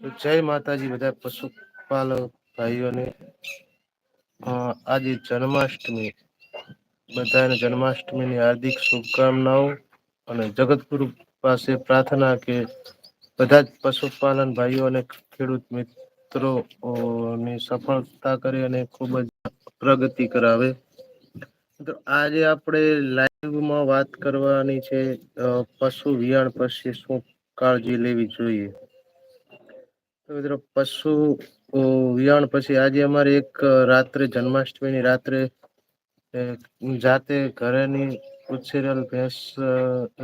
જય માતાજી બધા પશુપાલક ભાઈઓને આજે જન્માષ્ટમી. બધાને જન્માષ્ટમીની હાર્દિક શુભકામનાઓ અને જગતગુરુ પાસે પ્રાર્થના કે બધા જ પશુપાલન ભાઈઓ અને ખેડૂત મિત્રો ની સફળતા કરી અને ખૂબ જ પ્રગતિ કરાવે. તો આજે આપણે લાઈવમાં વાત કરવાની છે પશુ વિયાણ પછી શું કાળજી લેવી જોઈએ? મિત્રો પશુ વિયાણ પછી આજે અમારે એક રાત્રે જન્માષ્ટમીની રાત્રે જાતે ઘરેની ઉછેરેલ ભેંસ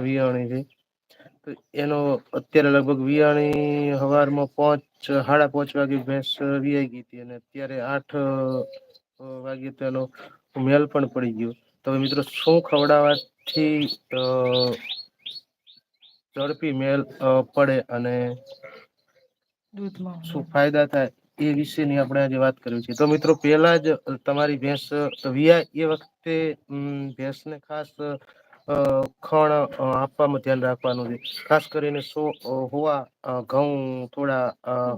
વિયાણી હતી તો એનો અત્યારે લગભગ વિયાણી સવારમાં પાંચ, સાડા પાંચ વાગે ભેંસ વિયાઈ ગઈ હતી અને અત્યારે આઠ વાગે તો એનો મેલ પણ પડી ગયો. તો મિત્રો શું ખવડાવવાથી ઝડપી મેલ પડે અને શું ફાયદા થાય એ વિશેની આપણે આજે વાત કરવી છે. તો મિત્રો પહેલા જ તમારી ભેંસ વિયા એ વખતે ભેંસને ખાસ ખણ આપવામાં ધ્યાન રાખવાનું છે. ખાસ કરીને સો હોવા ઘઉં થોડા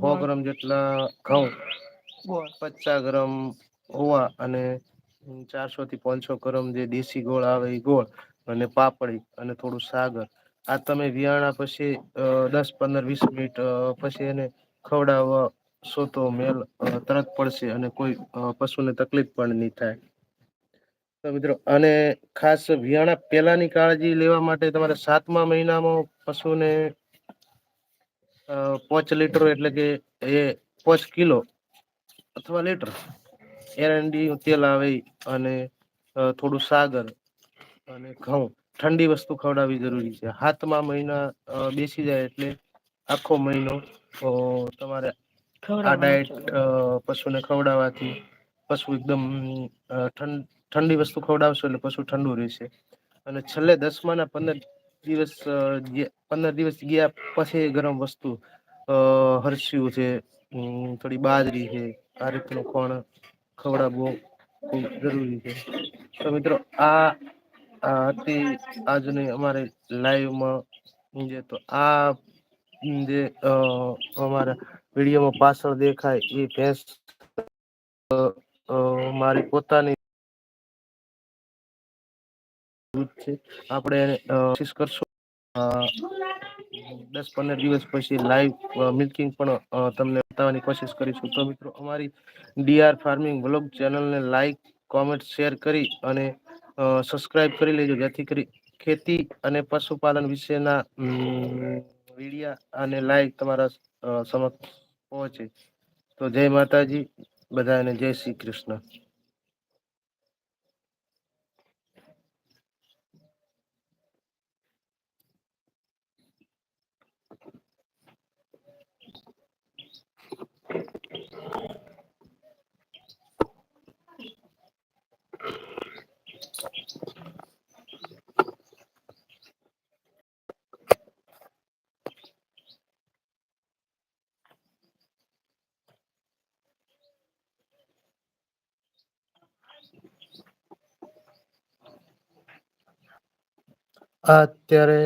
સો ગ્રામ જેટલા ઘઉં પચાસ ગ્રામ હોવા અને ચારસો થી પાંચસો ગ્રામ જે દેશી ગોળ આવે એ ગોળ અને પાપડી અને થોડું સાગર. આ તમે વિયાણા પછી દસ પંદર વીસ મિનિટ પછી એને ખવડાવવા સો તો મેલ તરત પડશે અને કોઈ પશુને તકલીફ પણ નહીં થાય. તો મિત્રો અને ખાસ વિયાણા પહેલાની કાળજી લેવા માટે તમારે સાતમા મહિનામાં પશુને પોચ લીટર એટલે કે એ પોચ કિલો અથવા લીટર એરંડી, તેલ આવે અને થોડું સાગર અને ઘઉં ઠંડી વસ્તુ ખવડાવવી જરૂરી છે. હાથમાં મહિના બેસી જાય એટલે આખો મહિનો તમારે આ ડાયટ પશુને ખવડાવવાથી પશુ એકદમ ઠંડી વસ્તુ ખવડાવશો એટલે પશુ ઠંડુ રહેશે. અને છેલ્લે દસમાના પંદર દિવસ પંદર દિવસ ગયા પછી ગરમ વસ્તુ અ હર્ષિયું છે. થોડી બાજરી છે આ રીતનું ખોણ ખવડાવવું ખૂબ જરૂરી છે. તો મિત્રો આ આ હતી આજની અમારે લાઈવમાં જે તો આ જે અમારા વિડીયોમાં પાછળ દેખાય એ ભેંસ મારી પોતાની આપણે કોશિશ દસ પંદર દિવસ પછી લાઈવ મિલ્કિંગ પણ તમને બતાવવાની કોશિશ કરીશું. તો મિત્રો, અમારી ડીઆર ફાર્મિંગ વ્લોગ ચેનલને લાઈક કોમેન્ટ શેર કરી અને સબસ્ક્રાઇબ કરી લેજો. જેથી કરી ખેતી અને પશુપાલન વિશેના વિડિયા અને લાઈવ તમારા સમક્ષ પહોંચે. તો જય માતાજી બધાને જય શ્રી કૃષ્ણ. અત્યારે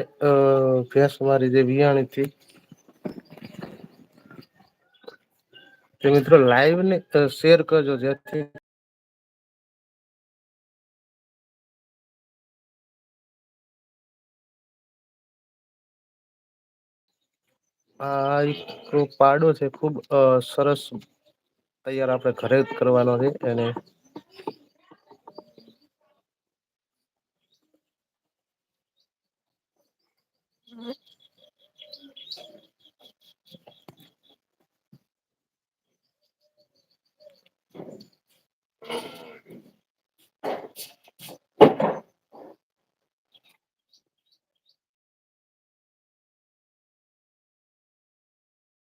ભેંસ મારી જે વિયાણી થી મિત્રો લાઈવ ને શેર કરજો જેથી આ એક પાડો છે, ખૂબ સરસ તૈયાર આપણે ઘરે કરવાનો છે, એને